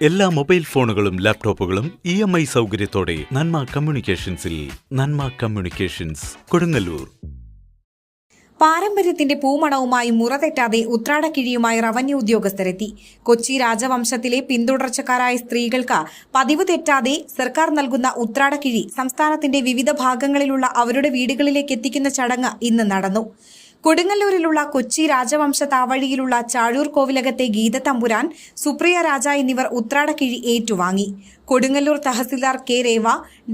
എല്ലാ മൊബൈൽ ഫോണുകളും ലാപ്ടോപ്പുകളും ഇ എം ഐ സൗകര്യത്തോടെ നന്മ കമ്മ്യൂണിക്കേഷൻസിൽ നന്മ കമ്മ്യൂണിക്കേഷൻസ് കൊടുങ്ങല്ലൂർ. പാരമ്പര്യത്തിന്റെ പൂമണവുമായി മുറതെറ്റാതെ ഉത്രാടക്കിഴിയുമായി റവന്യൂ ഉദ്യോഗസ്ഥരെത്തി. കൊച്ചി രാജവംശത്തിലെ പിന്തുടർച്ചക്കാരായ സ്ത്രീകൾക്ക് പതിവ് തെറ്റാതെ സർക്കാർ നൽകുന്ന ഉത്രാടക്കിഴി സംസ്ഥാനത്തിന്റെ വിവിധ ഭാഗങ്ങളിലുള്ള അവരുടെ വീടുകളിലേക്ക് എത്തിക്കുന്ന ചടങ്ങ് ഇന്ന് നടന്നു. കൊടുങ്ങല്ലൂരിലുള്ള കൊച്ചി രാജവംശ താവഴിയിലുള്ള ചാഴൂർ കോവിലകത്തെ ഗീത തമ്പുരാൻ സുപ്രിയ രാജ എന്നിവർ ഉത്രാടക്കിഴി ഏറ്റുവാങ്ങി. Kodungallur tahsildar K Reva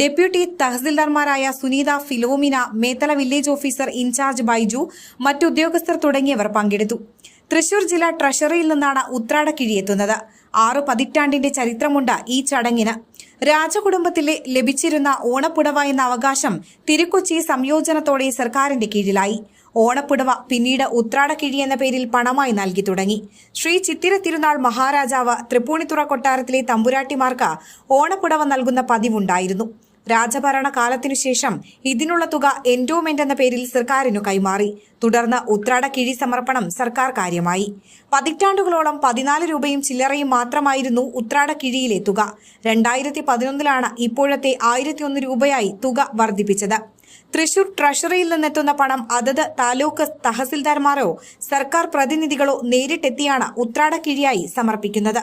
deputy തഹസിൽദാർമാരായ Suneetha Philomina Methala village officer in charge Baiju മറ്റുദ്യോഗസ്ഥർ തുടങ്ങിയവർ പങ്കെടുത്തു. തൃശൂർ ജില്ലാ ട്രഷറിയിൽ നിന്നാണ് ഉത്രാടക്കിഴി എത്തുന്നത്. ആറു പതിറ്റാണ്ടിന്റെ ചരിത്രമുണ്ട് ഈ ചടങ്ങിന്. രാജകുടുംബത്തിലെ ലഭിച്ചിരുന്ന ഓണപ്പുടവ എന്ന അവകാശം തിരുക്കൊച്ചി സംയോജനത്തോടെ സർക്കാരിന്റെ കീഴിലായി. ഓണപ്പുടവ പിന്നീട് ഉത്രാടക്കിഴി എന്ന പേരിൽ പണമായി നൽകി തുടങ്ങി. ശ്രീ ചിത്തിര തിരുനാൾ മഹാരാജാവ് തൃപ്പൂണിത്തുറ കൊട്ടാരത്തിലെ തമ്പുരാട്ടിമാർക്ക് ഓണപ്പുടവ നൽകുന്ന പതിവുണ്ടായിരുന്നു. രാജഭരണ കാലത്തിനു ശേഷം ഇതിനുള്ള തുക എൻഡോമെന്റ് എന്ന പേരിൽ സർക്കാരിനു കൈമാറി. തുടർന്ന് ഉത്രാട കിഴി സമർപ്പണം സർക്കാർ കാര്യമായി. പതിറ്റാണ്ടുകളോളം പതിനാല് രൂപയും ചില്ലറയും മാത്രമായിരുന്നു ഉത്രാട കിഴിയിലെ തുക. രണ്ടായിരത്തി പതിനൊന്നിലാണ് ഇപ്പോഴത്തെ ആയിരത്തി ഒന്ന് രൂപയായി തുക വർദ്ധിപ്പിച്ചത്. തൃശൂർ ട്രഷറിയിൽ നിന്നെത്തുന്ന പണം അതത് താലൂക്ക് തഹസിൽദാർമാരോ സർക്കാർ പ്രതിനിധികളോ നേരിട്ടെത്തിയാണ് ഉത്രാട കിഴിയായി സമർപ്പിക്കുന്നത്.